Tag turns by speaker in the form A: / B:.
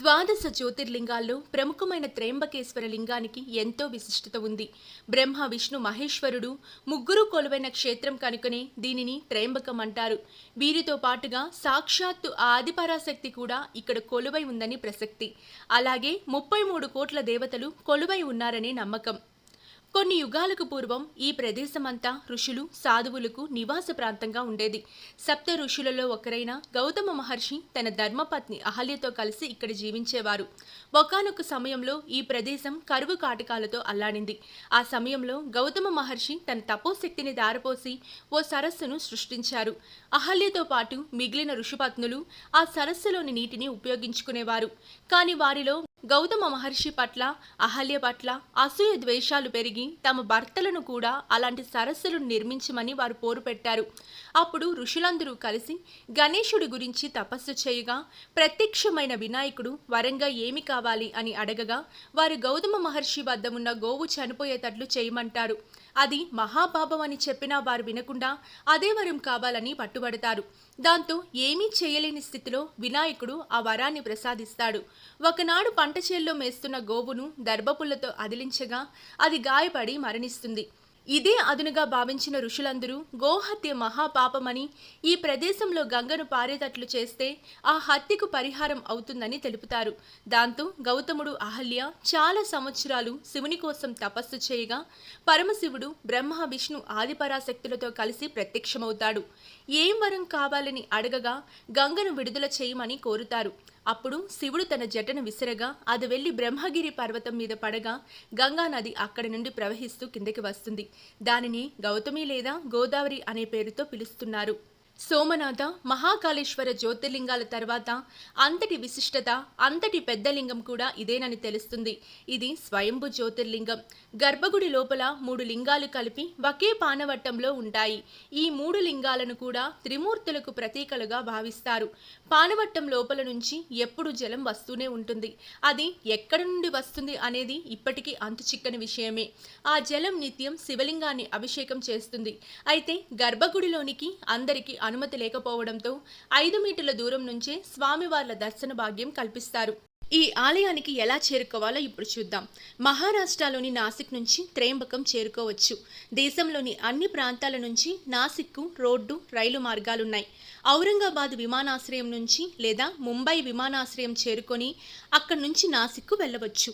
A: ద్వాదశ జ్యోతిర్లింగాల్లో ప్రముఖమైన త్రయంబకేశ్వర లింగానికి ఎంతో విశిష్టత ఉంది. బ్రహ్మ విష్ణు మహేశ్వరుడు ముగ్గురు కొలువైన క్షేత్రం కనుకనే దీనిని త్రయంబకం అంటారు. వీరితో పాటుగా సాక్షాత్తు ఆ ఆదిపరాశక్తి కూడా ఇక్కడ కొలువై ఉందని ప్రసక్తి. అలాగే ముప్పై మూడు కోట్ల దేవతలు కొలువై ఉన్నారనే నమ్మకం. కొన్ని యుగాలకు పూర్వం ఈ ప్రదేశమంతా ఋషులు సాధువులకు నివాస ప్రాంతంగా ఉండేది. సప్త ఋషులలో ఒకరైన గౌతమ మహర్షి తన ధర్మపత్ని అహల్యతో కలిసి ఇక్కడ జీవించేవారు. ఒకానొక సమయంలో ఈ ప్రదేశం కరువు కాటకాలతో అల్లాడింది. ఆ సమయంలో గౌతమ మహర్షి తన తపోశక్తిని దారపోసి ఓ సరస్సును సృష్టించారు. అహల్యతో పాటు మిగిలిన ఋషిపత్నులు ఆ సరస్సులోని నీటిని ఉపయోగించుకునేవారు. కానీ వారిలో గౌతమ మహర్షి పట్ల అహల్య పట్ల అసూయ ద్వేషాలు పెరిగి తమ భర్తలను కూడా అలాంటి సరస్సులను నిర్మించమని వారు పోరు పెట్టారు. అప్పుడు ఋషులందరూ కలిసి గణేశుడి గురించి తపస్సు చేయగా ప్రత్యక్షమైన వినాయకుడు వరంగా ఏమి కావాలి అని అడగగా వారు గౌతమ మహర్షి వద్ద ఉన్న గోవు చనిపోయేటట్లు చేయమంటారు. అది మహాపాపం అని చెప్పినా వారు వినకుండా అదే వరం కావాలని పట్టుబడతారు. దాంతో ఏమీ చేయలేని స్థితిలో వినాయకుడు ఆ వరాన్ని ప్రసాదిస్తాడు. ఒకనాడు పంట చేల్లో మేస్తున్న గోవును దర్భపుల్లతో అదిలించగా అది గాయపడి మరణిస్తుంది. ఇదే అదునుగా భావించిన ఋషులందరూ గోహత్య మహాపాపమని ఈ ప్రదేశంలో గంగను పారేటట్లు చేస్తే ఆ హత్యకు పరిహారం అవుతుందని తెలుపుతారు. దాంతో గౌతముడు అహల్య చాలా సంవత్సరాలు శివుని కోసం తపస్సు చేయగా పరమశివుడు బ్రహ్మ విష్ణు ఆదిపరాశక్తులతో కలిసి ప్రత్యక్షమవుతాడు. ఏం వరం కావాలని అడగగా గంగను విడుదల చేయమని కోరుతారు. అప్పుడు శివుడు తన జటను విసిరగా అది వెళ్ళి బ్రహ్మగిరి పర్వతం మీద పడగా గంగా నది అక్కడి నుండి ప్రవహిస్తూ కిందకి వస్తుంది. దానిని గౌతమి లేదా గోదావరి అనే పేరుతో పిలుస్తున్నారు. సోమనాథ మహాకాళేశ్వర జ్యోతిర్లింగాల తర్వాత అంతటి విశిష్టత అంతటి పెద్ద లింగం కూడా ఇదేనని తెలుస్తుంది. ఇది స్వయంభు జ్యోతిర్లింగం. గర్భగుడి లోపల మూడు లింగాలు కలిపి ఒకే పానవట్టంలో ఉంటాయి. ఈ మూడు లింగాలను కూడా త్రిమూర్తులకు ప్రతీకలుగా భావిస్తారు. పానవట్టం లోపల నుంచి ఎప్పుడు జలం వస్తూనే ఉంటుంది. అది ఎక్కడి నుండి వస్తుంది అనేది ఇప్పటికీ అంతు చిక్కని విషయమే. ఆ జలం నిత్యం శివలింగాన్ని అభిషేకం చేస్తుంది. అయితే గర్భగుడిలోనికి అందరికీ అనుమతి లేకపోవడంతో ఐదు మీటర్ల దూరం నుంచే స్వామివార్ల దర్శన భాగ్యం కల్పిస్తారు. ఈ ఆలయానికి ఎలా చేరుకోవాలో ఇప్పుడు చూద్దాం. మహారాష్ట్రలోని నాసిక్ నుంచి త్రయంబకం చేరుకోవచ్చు. దేశంలోని అన్ని ప్రాంతాల నుంచి నాసిక్కు రోడ్డు రైలు మార్గాలున్నాయి. ఔరంగాబాద్ విమానాశ్రయం నుంచి లేదా ముంబై విమానాశ్రయం చేరుకొని అక్కడి నుంచి నాసిక్కు వెళ్ళవచ్చు.